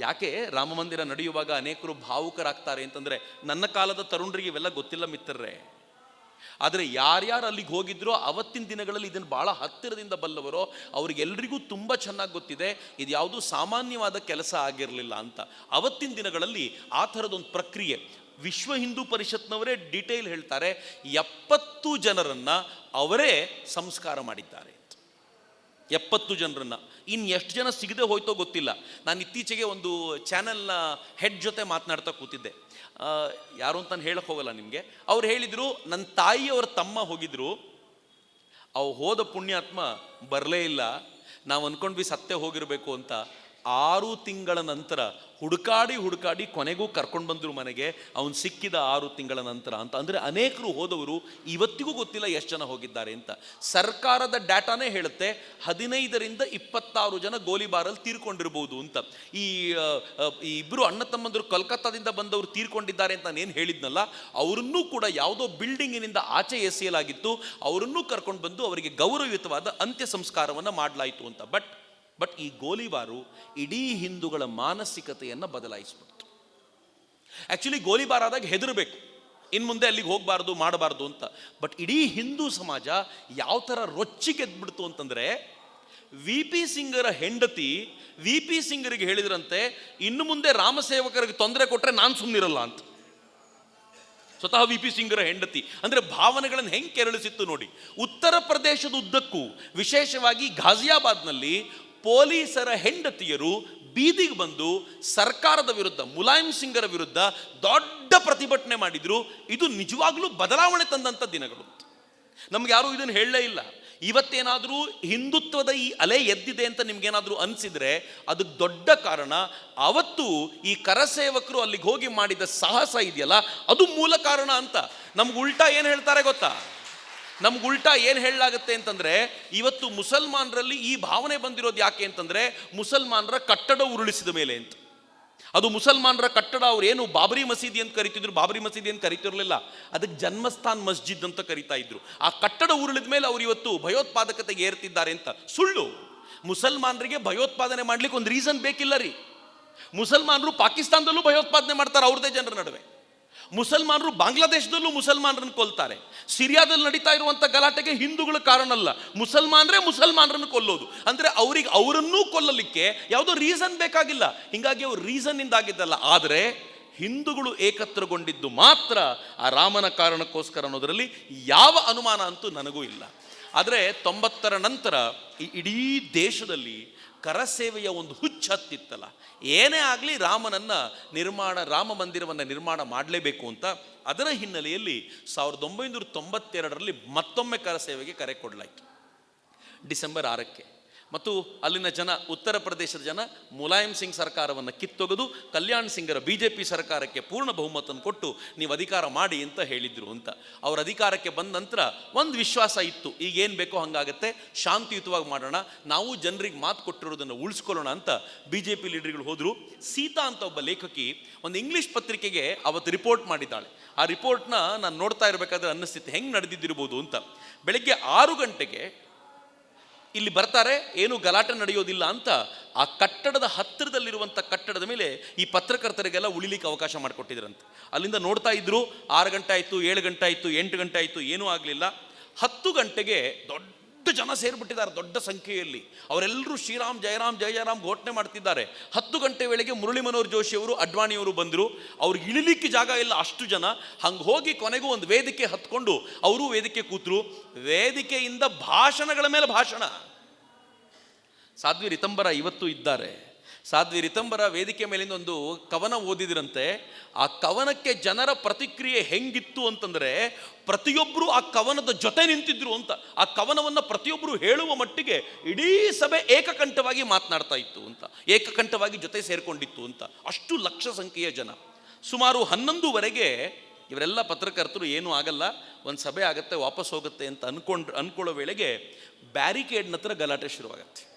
ಯಾಕೆ ರಾಮ ಮಂದಿರ ನಡೆಯುವಾಗ ಅನೇಕರು ಭಾವುಕರಾಗ್ತಾರೆ ಅಂತಂದ್ರೆ ನನ್ನ ಕಾಲದ ತರುಣರಿಗೆ ಇವೆಲ್ಲ ಗೊತ್ತಿಲ್ಲ ಮಿತ್ರರೇ. ಆದರೆ ಯಾರ್ಯಾರು ಅಲ್ಲಿಗೆ ಹೋಗಿದ್ರೋ ಅವತ್ತಿನ ದಿನಗಳಲ್ಲಿ ಇದನ್ನು ಬಹಳ ಹತ್ತಿರದಿಂದ ಬಲ್ಲವರೋ ಅವ್ರಿಗೆಲ್ಲರಿಗೂ ತುಂಬ ಚೆನ್ನಾಗಿ ಗೊತ್ತಿದೆ, ಇದು ಯಾವುದೂ ಸಾಮಾನ್ಯವಾದ ಕೆಲಸ ಆಗಿರಲಿಲ್ಲ ಅಂತ. ಅವತ್ತಿನ ದಿನಗಳಲ್ಲಿ ಆ ಥರದೊಂದು ಪ್ರಕ್ರಿಯೆ. ವಿಶ್ವ ಹಿಂದೂ ಪರಿಷತ್ನವರೇ ಡೀಟೇಲ್ ಹೇಳ್ತಾರೆ, ಎಪ್ಪತ್ತು ಜನರನ್ನು ಅವರೇ ಸಂಸ್ಕಾರ ಮಾಡಿದ್ದಾರೆ. ಎಪ್ಪತ್ತು ಜನರನ್ನ. ಇನ್ನು ಎಷ್ಟು ಜನ ಸಿಗದೆ ಹೋಯ್ತೋ ಗೊತ್ತಿಲ್ಲ. ನಾನು ಇತ್ತೀಚೆಗೆ ಒಂದು ಚಾನೆಲ್ನ ಹೆಡ್ ಜೊತೆ ಮಾತನಾಡ್ತಾ ಕೂತಿದ್ದೆ. ಯಾರು ಅಂತ ನಾನು ಹೇಳಕ್ ಹೋಗಲ್ಲ ನಿಮಗೆ. ಅವ್ರು ಹೇಳಿದರು ನನ್ನ ತಾಯಿಯವರ ತಮ್ಮ ಹೋಗಿದ್ರು. ಅವು ಹೋದ ಪುಣ್ಯಾತ್ಮ ಬರಲೇ ಇಲ್ಲ. ನಾವು ಅಂದ್ಕೊಂಡ್ವಿ ಸತ್ತೆ ಹೋಗಿರಬೇಕು ಅಂತ. ಆರು ತಿಂಗಳ ನಂತರ ಹುಡುಕಾಡಿ ಹುಡುಕಾಡಿ ಕೊನೆಗೂ ಕರ್ಕೊಂಡು ಬಂದರು ಮನೆಗೆ, ಅವನು ಸಿಕ್ಕಿದ ಆರು ತಿಂಗಳ ನಂತರ ಅಂತ. ಅಂದರೆ ಅನೇಕರು ಹೋದವರು ಇವತ್ತಿಗೂ ಗೊತ್ತಿಲ್ಲ ಎಷ್ಟು ಜನ ಹೋಗಿದ್ದಾರೆ ಅಂತ. ಸರ್ಕಾರದ ಡಾಟಾನೇ ಹೇಳುತ್ತೆ ಹದಿನೈದರಿಂದ ಇಪ್ಪತ್ತಾರು ಜನ ಗೋಲಿಬಾರಲ್ಲಿ ತೀರ್ಕೊಂಡಿರ್ಬೋದು ಅಂತ. ಈ ಇಬ್ಬರು ಅಣ್ಣ ತಮ್ಮಂದರು ಕಲ್ಕತ್ತಾದಿಂದ ಬಂದವರು ತೀರ್ಕೊಂಡಿದ್ದಾರೆ ಅಂತ ನಾನು ಏನು ಹೇಳಿದ್ನಲ್ಲ, ಅವರನ್ನೂ ಕೂಡ ಯಾವುದೋ ಬಿಲ್ಡಿಂಗಿನಿಂದ ಆಚೆ ಎಸೆಯಲಾಗಿತ್ತು, ಅವರನ್ನೂ ಕರ್ಕೊಂಡು ಬಂದು ಅವರಿಗೆ ಗೌರವಯುತವಾದ ಅಂತ್ಯ ಸಂಸ್ಕಾರವನ್ನು ಮಾಡಲಾಯಿತು ಅಂತ. ಬಟ್ ಬಟ್ ಈ ಗೋಲಿಬಾರು ಇಡೀ ಹಿಂದೂಗಳ ಮಾನಸಿಕತೆಯನ್ನು ಬದಲಾಯಿಸ್ಬಿಡ್ತು. ಆ್ಯಕ್ಚುಲಿ ಗೋಲಿಬಾರ್ ಆದಾಗ ಹೆದರಬೇಕು. ಇನ್ನು ಮುಂದೆ ಅಲ್ಲಿಗೆ ಹೋಗಬಾರ್ದು, ಮಾಡಬಾರ್ದು ಅಂತ. ಬಟ್ ಇಡೀ ಹಿಂದೂ ಸಮಾಜ ಯಾವ ಥರ ರೊಚ್ಚಿಗೆದ್ಬಿಡ್ತು ಅಂತಂದರೆ ವಿ ಪಿ ಸಿಂಗರ ಹೆಂಡತಿ ವಿ ಪಿ ಸಿಂಗರಿಗೆ ಹೇಳಿದ್ರಂತೆ, ಇನ್ನು ಮುಂದೆ ರಾಮಸೇವಕರಿಗೆ ತೊಂದರೆ ಕೊಟ್ಟರೆ ನಾನು ಸುಮ್ಮನಿರಲ್ಲ ಅಂತ. ಸ್ವತಃ ವಿ ಪಿ ಸಿಂಗರ ಹೆಂಡತಿ. ಅಂದರೆ ಭಾವನೆಗಳನ್ನು ಹೆಂಗೆ ಕೆರಳಿಸಿತ್ತು ನೋಡಿ, ಉತ್ತರ ಪ್ರದೇಶದ ಉದ್ದಕ್ಕೂ, ವಿಶೇಷವಾಗಿ ಘಾಜಿಯಾಬಾದ್ನಲ್ಲಿ ಪೊಲೀಸರ ಹೆಂಡತಿಯರು ಬೀದಿಗೆ ಬಂದು ಸರ್ಕಾರದ ವಿರುದ್ಧ, ಮುಲಾಯಂ ಸಿಂಗರ ವಿರುದ್ಧ ದೊಡ್ಡ ಪ್ರತಿಭಟನೆ ಮಾಡಿದ್ರು. ಇದು ನಿಜವಾಗ್ಲೂ ಬದಲಾವಣೆ ತಂದಂಥ ದಿನಗಳು. ನಮ್ಗೆ ಯಾರೂ ಇದನ್ನು ಹೇಳಲೇ ಇಲ್ಲ. ಇವತ್ತೇನಾದರೂ ಹಿಂದುತ್ವದ ಈ ಅಲೆ ಎದ್ದಿದೆ ಅಂತ ನಿಮ್ಗೇನಾದರೂ ಅನಿಸಿದ್ರೆ ಅದಕ್ಕೆ ದೊಡ್ಡ ಕಾರಣ. ಅವತ್ತು ಈ ಕರಸೇವಕರು ಅಲ್ಲಿಗೆ ಹೋಗಿ ಮಾಡಿದ ಸಾಹಸ ಇದೆಯಲ್ಲ, ಅದು ಮೂಲ ಕಾರಣ ಅಂತ. ನಮ್ಗೆ ಉಲ್ಟಾ ಏನು ಹೇಳ್ತಾರೆ ಗೊತ್ತಾ? ನಮ್ಗೆ ಉಲ್ಟಾ ಏನು ಹೇಳಲಾಗುತ್ತೆ ಅಂತಂದ್ರೆ, ಇವತ್ತು ಮುಸಲ್ಮಾನರಲ್ಲಿ ಈ ಭಾವನೆ ಬಂದಿರೋದು ಯಾಕೆ ಅಂತಂದ್ರೆ, ಮುಸಲ್ಮಾನರ ಕಟ್ಟಡ ಉರುಳಿಸಿದ ಮೇಲೆ ಅಂತ. ಅದು ಮುಸಲ್ಮಾನರ ಕಟ್ಟಡ ಅವ್ರು ಏನು ಬಾಬರಿ ಮಸೀದಿ ಅಂತ ಕರಿತಿದ್ರು, ಬಾಬರಿ ಮಸೀದಿ ಅಂತ ಕರಿತಿರ್ಲಿಲ್ಲ. ಅದಕ್ಕೆ ಜನ್ಮಸ್ಥಾನ್ ಮಸ್ಜಿದ್ ಅಂತ ಕರಿತಾ ಇದ್ರು. ಆ ಕಟ್ಟಡ ಉರುಳಿದ ಮೇಲೆ ಅವ್ರು ಇವತ್ತು ಭಯೋತ್ಪಾದಕತೆಗೆ ಏರ್ತಿದ್ದಾರೆ ಅಂತ. ಸುಳ್ಳು. ಮುಸಲ್ಮಾನರಿಗೆ ಭಯೋತ್ಪಾದನೆ ಮಾಡ್ಲಿಕ್ಕೆ ಒಂದು ರೀಸನ್ ಬೇಕಿಲ್ಲ ರೀ. ಮುಸಲ್ಮಾನರು ಪಾಕಿಸ್ತಾನದಲ್ಲೂ ಭಯೋತ್ಪಾದನೆ ಮಾಡ್ತಾರೆ, ಅವ್ರದೇ ಜನರ ನಡುವೆ. ಮುಸಲ್ಮಾನರು ಬಾಂಗ್ಲಾದೇಶದಲ್ಲೂ ಮುಸಲ್ಮಾನರನ್ನು ಕೊಲ್ತಾರೆ. ಸಿರಿಯಾದಲ್ಲಿ ನಡೀತಾ ಇರುವಂಥ ಗಲಾಟೆಗೆ ಹಿಂದೂಗಳ ಕಾರಣ ಅಲ್ಲ. ಮುಸಲ್ಮಾನರೇ ಮುಸಲ್ಮಾನರನ್ನು ಕೊಲ್ಲೋದು. ಅಂದರೆ ಅವ್ರಿಗೆ ಅವರನ್ನೂ ಕೊಲ್ಲಲಿಕ್ಕೆ ಯಾವುದೋ ರೀಸನ್ ಬೇಕಾಗಿಲ್ಲ. ಹೀಗಾಗಿ ಅವ್ರು ರೀಸನ್ ಇಂದಾಗಿದ್ದಲ್ಲ ಆದರೆ ಹಿಂದೂಗಳು ಏಕತ್ರಗೊಂಡಿದ್ದು ಮಾತ್ರ ಆ ರಾಮನ ಕಾರಣಕ್ಕೋಸ್ಕರ ಅನ್ನೋದರಲ್ಲಿ ಯಾವ ಅನುಮಾನ ಅಂತೂ ನನಗೂ ಇಲ್ಲ. ಆದರೆ ತೊಂಬತ್ತರ ನಂತರ ಈ ಇಡೀ ದೇಶದಲ್ಲಿ ಕರಸೇವೆಯ ಒಂದು ಹುಚ್ಚು ಹತ್ತಿತ್ತಲ್ಲ. ಏನೇ ಆಗಲಿ ರಾಮನನ್ನು ನಿರ್ಮಾಣ, ರಾಮ ಮಂದಿರವನ್ನು ನಿರ್ಮಾಣ ಮಾಡಲೇಬೇಕು ಅಂತ ಅದರ ಹಿನ್ನೆಲೆಯಲ್ಲಿ ಸಾವಿರದ ಒಂಬೈನೂರ ತೊಂಬತ್ತೆರಡರಲ್ಲಿ ಮತ್ತೊಮ್ಮೆ ಕರಸೇವೆಗೆ ಕರೆ ಕೊಡಲಾಯಿತು. ಡಿಸೆಂಬರ್ ಆರಕ್ಕೆ. ಮತ್ತು ಅಲ್ಲಿನ ಜನ, ಉತ್ತರ ಪ್ರದೇಶದ ಜನ ಮುಲಾಯಂ ಸಿಂಗ್ ಸರ್ಕಾರವನ್ನು ಕಿತ್ತೊಗೆದು ಕಲ್ಯಾಣ್ ಸಿಂಗರ ಬಿ ಜೆ ಪಿ ಸರ್ಕಾರಕ್ಕೆ ಪೂರ್ಣ ಬಹುಮತವನ್ನು ಕೊಟ್ಟು ನೀವು ಅಧಿಕಾರ ಮಾಡಿ ಅಂತ ಹೇಳಿದ್ರು ಅಂತ. ಅವ್ರ ಅಧಿಕಾರಕ್ಕೆ ಬಂದ ನಂತರ ಒಂದು ವಿಶ್ವಾಸ ಇತ್ತು, ಈಗ ಏನು ಬೇಕೋ ಹಂಗಾಗತ್ತೆ, ಶಾಂತಿಯುತವಾಗಿ ಮಾಡೋಣ, ನಾವು ಜನರಿಗೆ ಮಾತು ಕೊಟ್ಟಿರೋದನ್ನು ಉಳಿಸ್ಕೊಳ್ಳೋಣ ಅಂತ ಬಿ ಜೆ ಪಿ ಲೀಡರ್ಗಳು ಹೋದರು. ಸೀತಾ ಅಂತ ಒಬ್ಬ ಲೇಖಕಿ ಒಂದು ಇಂಗ್ಲಿಷ್ ಪತ್ರಿಕೆಗೆ ಅವತ್ತು ರಿಪೋರ್ಟ್ ಮಾಡಿದ್ದಾಳೆ. ಆ ರಿಪೋರ್ಟ್ನ ನಾನು ನೋಡ್ತಾ ಇರಬೇಕಾದ್ರೆ ಅನ್ನಿಸ್ತಿತ್ತು, ಹೆಂಗೆ ನಡೆದಿದ್ದಿರ್ಬೋದು ಅಂತ. ಬೆಳಗ್ಗೆ ಆರು ಗಂಟೆಗೆ ಇಲ್ಲಿ ಬರ್ತಾರೆ, ಏನು ಗಲಾಟೆ ನಡೆಯೋದಿಲ್ಲ ಅಂತ ಆ ಕಟ್ಟಡದ ಹತ್ತಿರದಲ್ಲಿರುವಂಥ ಕಟ್ಟಡದ ಮೇಲೆ ಈ ಪತ್ರಕರ್ತರಿಗೆಲ್ಲ ಉಳಿಲಿಕ್ಕೆ ಅವಕಾಶ ಮಾಡಿಕೊಟ್ಟಿದ್ರಂತೆ. ಅಲ್ಲಿಂದ ನೋಡ್ತಾ ಇದ್ರು, ಆರು ಗಂಟೆ ಆಯಿತು, ಏಳು ಗಂಟೆ ಆಯಿತು, ಎಂಟು ಗಂಟೆ ಆಯಿತು, ಏನೂ ಆಗಲಿಲ್ಲ. ಹತ್ತು ಗಂಟೆಗೆ ದೊಡ್ಡ ಜನ ಸೇರಿಬಿಟ್ಟಿದ್ದಾರೆ ದೊಡ್ಡ ಸಂಖ್ಯೆಯಲ್ಲಿ. ಅವರೆಲ್ಲರೂ ಶ್ರೀರಾಮ್, ಜಯರಾಮ್ ಜಯ ಜಯರಾಮ್ ಘೋಷಣೆ ಮಾಡ್ತಿದ್ದಾರೆ. ಹತ್ತು ಗಂಟೆ ವೇಳೆಗೆ ಮುರಳಿ ಮನೋಹರ್ ಜೋಶಿ ಅವರು, ಅಡ್ವಾಣಿಯವರು ಬಂದರು. ಅವ್ರಿಗೆ ಇಳಿಲಿಕ್ಕೆ ಜಾಗ ಇಲ್ಲ, ಅಷ್ಟು ಜನ. ಹಂಗೆ ಹೋಗಿ ಕೊನೆಗೂ ಒಂದು ವೇದಿಕೆ ಹತ್ಕೊಂಡು ಅವರು ವೇದಿಕೆ ಕೂತರು. ವೇದಿಕೆಯಿಂದ ಭಾಷಣಗಳ ಮೇಲೆ ಭಾಷಣ. ಸಾಧ್ವಿ, ರಿತಂಬರ, ಇವತ್ತು ಇದ್ದಾರೆ. ಸಾಧ್ವಿ ರಿತಂಬರ ವೇದಿಕೆ ಮೇಲಿಂದ ಒಂದು ಕವನ ಓದಿದ್ರಂತೆ, ಆ ಕವನಕ್ಕೆ ಜನರ ಪ್ರತಿಕ್ರಿಯೆ ಹೆಂಗಿತ್ತು ಅಂತಂದರೆ ಪ್ರತಿಯೊಬ್ಬರು ಆ ಕವನದ ಜೊತೆ ನಿಂತಿದ್ರು ಅಂತ. ಆ ಕವನವನ್ನು ಪ್ರತಿಯೊಬ್ಬರು ಹೇಳುವ ಮಟ್ಟಿಗೆ ಇಡೀ ಸಭೆ ಏಕಕಂಠವಾಗಿ ಮಾತನಾಡ್ತಾ ಇತ್ತು ಅಂತ, ಏಕಕಂಠವಾಗಿ ಜೊತೆ ಸೇರಿಕೊಂಡಿತ್ತು ಅಂತ. ಅಷ್ಟು ಲಕ್ಷ ಸಂಖ್ಯೆಯ ಜನ. ಸುಮಾರು ಹನ್ನೊಂದುವರೆಗೆ ಇವರೆಲ್ಲ ಪತ್ರಕರ್ತರು ಏನೂ ಆಗಲ್ಲ, ಒಂದು ಸಭೆ ಆಗುತ್ತೆ, ವಾಪಸ್ ಹೋಗುತ್ತೆ ಅಂತ ಅನ್ಕೊಂಡು, ಅನ್ಕೊಳ್ಳೋ ವೇಳೆಗೆ ಬ್ಯಾರಿಕೇಡ್ನ ಹತ್ರ ಗಲಾಟೆ ಶುರುವಾಗತ್ತೆ.